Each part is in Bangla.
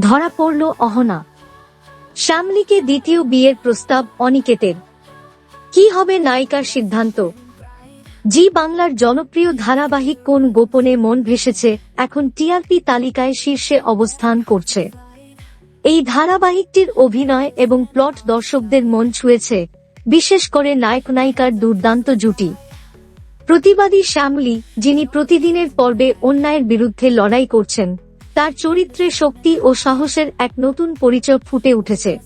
ধরা পড়ল অহনা। শ্যামলীকে দ্বিতীয় বিয়ের প্রস্তাব অনিকেতের। কি হবে নায়িকার সিদ্ধান্ত? জি বাংলার জনপ্রিয় ধারাবাহিক কোন গোপনে মন ভেসেছে, এখন টিআরপি তালিকায় শীর্ষে অবস্থান করছে। এই ধারাবাহিকটির অভিনয় এবং প্লট দর্শকদের মন ছুঁয়েছে, বিশেষ করে নায়ক নায়িকার দুর্দান্ত জুটি। প্রতিবাদী শ্যামলী, যিনি প্রতিদিনের পর্বে অন্যায়ের বিরুদ্ধে লড়াই করছেন তার চরিত্রে শক্তি ও সাহসের এক নতুন পরিচয় ফুটে উঠেছে।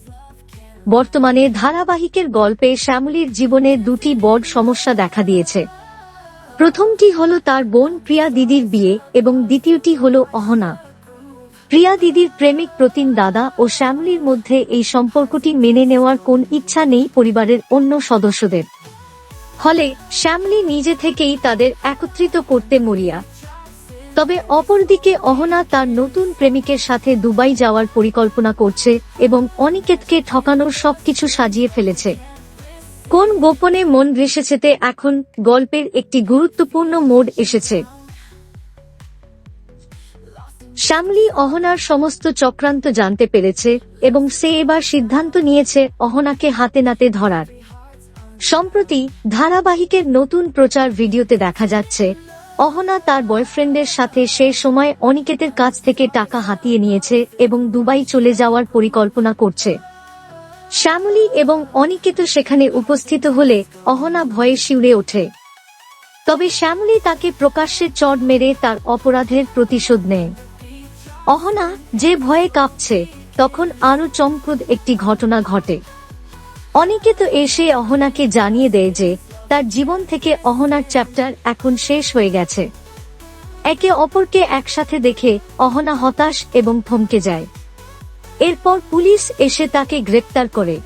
বর্তমানে ধারাবাহিকের গল্পে শ্যামলীর জীবনে দুটি বড় সমস্যা দেখা দিয়েছে। প্রথমটি হলো তার বোন প্রিয়া দিদির বিয়ে এবং দ্বিতীয়টি হল অহনা। প্রিয়া দিদির প্রেমিক প্রতিন দাদা ও শ্যামলীর মধ্যে এই সম্পর্কটি মেনে নেওয়ার কোন ইচ্ছা নেই পরিবারের অন্য সদস্যদের। ফলে শ্যামলী নিজে থেকেই তাদের একত্রিত করতে মরিয়া। তবে অপরদিকে অহনা তার নতুন প্রেমিকের সাথে দুবাই যাওয়ার পরিকল্পনা করছে এবং অনিকেতকে ঠকানোর সবকিছু সাজিয়ে ফেলেছে। কোন গোপনে মন ভেসেছেতে এখন গল্পের একটি গুরুত্বপূর্ণ মোড এসেছে। শ্যামলী অহনার সমস্ত চক্রান্ত জানতে পেরেছে এবং সে এবার সিদ্ধান্ত নিয়েছে অহনাকে হাতে নাতে ধরার। সম্প্রতি ধারাবাহিকের নতুন প্রচার ভিডিওতে দেখা যাচ্ছে অহনা তার বয়ফ্রেন্ডের সাথে সে সময় অনিকেতের কাছ থেকে টাকা হাতিয়ে নিয়েছে এবং দুবাই চলে যাওয়ার পরিকল্পনা করছে। শ্যামলী এবং অনিকেত সেখানে উপস্থিত হলে অহনা ভয়ে শিউরে ওঠে। তবে শ্যামলী তাকে প্রকাশ্যে চড় মেরে তার অপরাধের প্রতিশোধ নেয়। অহনা যে ভয়ে কাঁপছে, তখন আরও চমকপ্রদ একটি ঘটনা ঘটে। অনিকেত এসে অহনাকে জানিয়ে দেয় যে তার জীবন থেকে অহনার চ্যাপ্টার এখন শেষ হয়ে গেছে। একে অপরকে একসাথে দেখে অহনা হতাশ এবং থমকে যায়। এরপর পুলিশ এসে তাকে গ্রেপ্তার করে।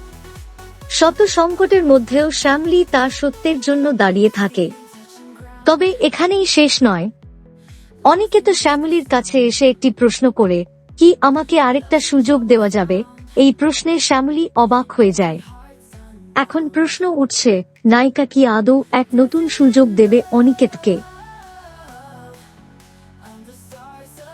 শত সংকটের মধ্যেও শ্যামলী তার সত্যের জন্য দাঁড়িয়ে থাকে। তবে এখানেই শেষ নয়। অনেকে তো শ্যামলীর কাছে এসে একটি প্রশ্ন করে, কি আমাকে আরেকটা সুযোগ দেওয়া যাবে? এই প্রশ্নে শ্যামলী অবাক হয়ে যায়। এখন প্রশ্ন উঠছে নায়িকা কি আদৌ এক নতুন সুযোগ দেবে অনিকেতকে?